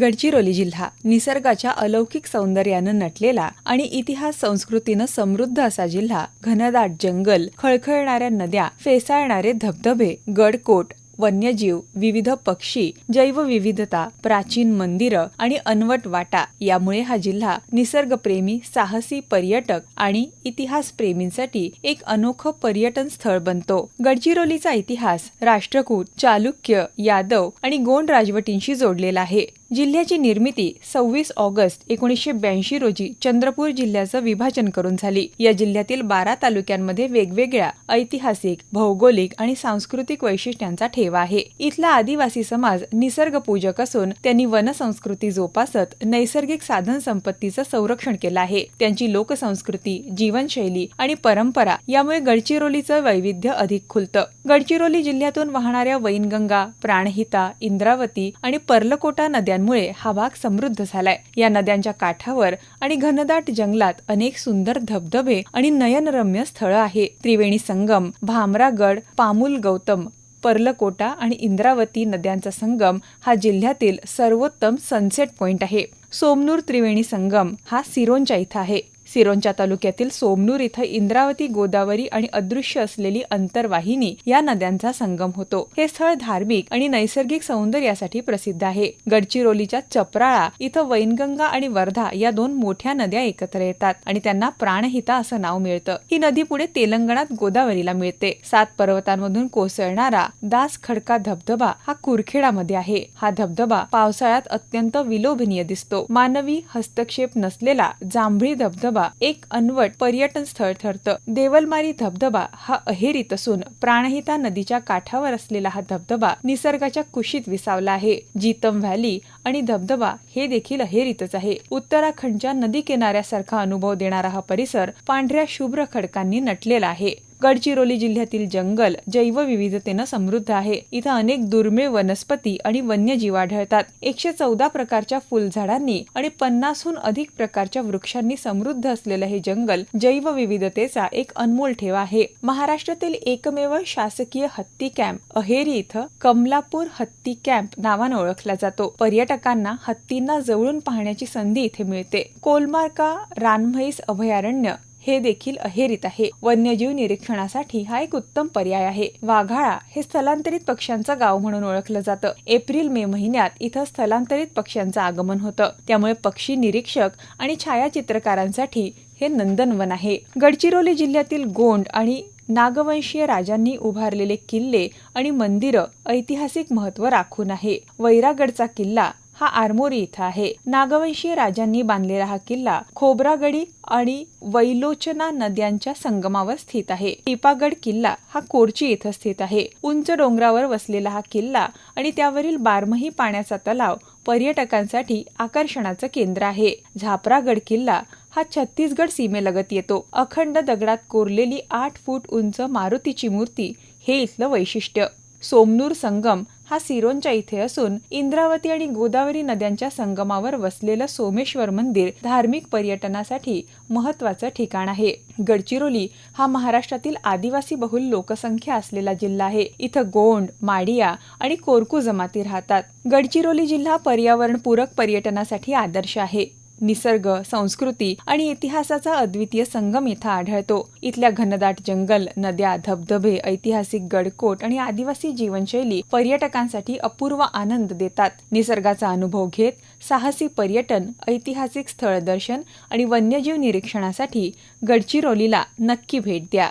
गडचिरोली जिल्हा निसर्गाच्या अलौकिक सौंदर्यानं नटलेला आणि इतिहास संस्कृतीनं समृद्ध असा जिल्हा. घनदाट जंगल खळखळणाऱ्या नद्या फेसाळणारे धबधबे गडकोट वन्यजीव विविध पक्षी जैवविविधता प्राचीन मंदिरं आणि अनवट वाटा यामुळे हा जिल्हा निसर्गप्रेमी साहसी पर्यटक आणि इतिहास प्रेमींसाठी एक अनोखं पर्यटन स्थळ बनतो. गडचिरोलीचा इतिहास राष्ट्रकूट चालुक्य यादव आणि गोंड राजवटींशी जोडलेला आहे. जिल्ह्याची निर्मिती सव्वीस ऑगस्ट एकोणीसशे ब्याऐंशी रोजी चंद्रपूर जिल्ह्याचं विभाजन करून झाली. या जिल्ह्यातील बारा तालुक्यांमध्ये वेगवेगळ्या ऐतिहासिक भौगोलिक आणि सांस्कृतिक वैशिष्ट्यांचा ठेवा आहे. इथला आदिवासी समाज निसर्गपूजक असून त्यांनी वनसंस्कृती जोपासत नैसर्गिक साधन संपत्तीचं संरक्षण केलं आहे. त्यांची लोकसंस्कृती जीवनशैली आणि परंपरा यामुळे गडचिरोलीचं वैविध्य अधिक खुलतं. गडचिरोली जिल्ह्यातून वाहणाऱ्या वैनगंगा प्राणहिता इंद्रावती आणि पर्लकोटा नद्यांमुळे हा भाग समृद्ध झालाय. या नद्यांच्या काठावर आणि घनदाट जंगलात अनेक सुंदर धबधबे आणि नयनरम्य स्थळं आहे. त्रिवेणी संगम भामरागड पामुल गौतम पर्लकोटा आणि इंद्रावती नद्यांचा संगम हा जिल्ह्यातील सर्वोत्तम सनसेट पॉइंट आहे. सोमनूर त्रिवेणी संगम हा सिरोंच्या इथं आहे. सिरोंचा तालुक्यातील सोमनूर इथं इंद्रावती गोदावरी आणि अदृश्य असलेली अंतरवाहिनी या नद्यांचा संगम होतो. हे स्थळ धार्मिक आणि नैसर्गिक सौंदर्यासाठी प्रसिद्ध आहे. गडचिरोलीच्या चपराळा इथं वैनगंगा आणि वर्धा या दोन मोठ्या नद्या एकत्र येतात आणि त्यांना प्राणहिता असं नाव मिळतं. ही नदी पुढे तेलंगणात गोदावरीला मिळते. सात पर्वतांमधून कोसळणारा दास खडका धबधबा हा कुरखेडामध्ये आहे. हा धबधबा पावसाळ्यात अत्यंत विलोभनीय दिसतो. मानवी हस्तक्षेप नसलेला जांभळी धबधबा एक अनवट पर्यटन स्थळ ठरतं. देवलमारी धबधबा हा अहेरीत असून प्राणहिता नदीच्या काठावर असलेला हा धबधबा निसर्गाच्या कुशीत विसावला आहे. जीतम व्हॅली आणि धबधबा हे देखील अहेरीतच आहे. उत्तराखंडच्या नदी किनाऱ्यासारखा अनुभव देणारा हा परिसर पांढऱ्या शुभ्र खडकांनी नटलेला आहे. गडचिरोली जिल्ह्यातील जंगल जैवविविधतेनं समृद्ध आहे. इथं अनेक दुर्मिळ वनस्पती आणि वन्यजीव आढळतात. एकशे चौदा प्रकारच्या फुलझाडांनी आणि पन्नासहून अधिक प्रकारच्या वृक्षांनी समृद्ध असलेलं हे जंगल जैवविविधतेचा एक अनमोल ठेवा आहे. महाराष्ट्रातील एकमेव शासकीय हत्ती कॅम्प अहेरी इथं कमलापूर हत्ती कॅम्प नावानं ओळखला जातो. पर्यटकांना हत्तींना जवळून पाहण्याची संधी इथे मिळते. कोलमार्का रानम्हैस अभयारण्य हे देखील अहेरीत आहे. वन्यजीव निरीक्षणासाठी हा एक उत्तम पर्याय आहे. वाघाळा हे स्थलांतरित पक्ष्यांचं गाव म्हणून ओळखलं जातं. एप्रिल मे महिन्यात इथं स्थलांतरित पक्ष्यांचं आगमन होतं. त्यामुळे पक्षी निरीक्षक आणि छायाचित्रकारांसाठी हे नंदनवन आहे. गडचिरोली जिल्ह्यातील गोंड आणि नागवंशीय राजांनी उभारलेले किल्ले आणि मंदिरं ऐतिहासिक महत्त्व राखून आहे. वैरागडचा किल्ला हा आरमोरी इथं आहे. नागवंशीय राजांनी बांधलेला हा किल्ला खोब्रागडी आणि वैलोचना नद्यांच्या संगमावर स्थित आहे. टिपागड किल्ला हा कोरची इथं स्थित आहे. उंच डोंगरावर वसलेला हा किल्ला आणि त्यावरील बारमही पाण्याचा तलाव पर्यटकांसाठी आकर्षणाचं केंद्र आहे. झापरागड किल्ला हा छत्तीसगड सीमेलगत येतो. अखंड दगडात कोरलेली आठ फूट उंच मारुतीची मूर्ती हे इथलं वैशिष्ट्य. सोमनूर संगम हा सिरोंच्या इथे असून इंद्रावती आणि गोदावरी नद्यांच्या संगमावर वसलेलं सोमेश्वर मंदिर धार्मिक पर्यटनासाठी महत्वाचं ठिकाण आहे. गडचिरोली हा महाराष्ट्रातील आदिवासी बहुल लोकसंख्या असलेला जिल्हा आहे. इथं गोंड माडिया आणि कोरकू जमाती राहतात. गडचिरोली जिल्हा पर्यावरणपूरक पर्यटनासाठी आदर्श आहे. निसर्ग संस्कृती आणि इतिहासाचा अद्वितीय संगम इथं आढळतो. इथल्या घनदाट जंगल नद्या धबधबे ऐतिहासिक गडकोट आणि आदिवासी जीवनशैली पर्यटकांसाठी अपूर्व आनंद देतात. निसर्गाचा अनुभव घेत साहसी पर्यटन ऐतिहासिक स्थळ दर्शन आणि वन्यजीव निरीक्षणासाठी गडचिरोलीला नक्की भेट द्या.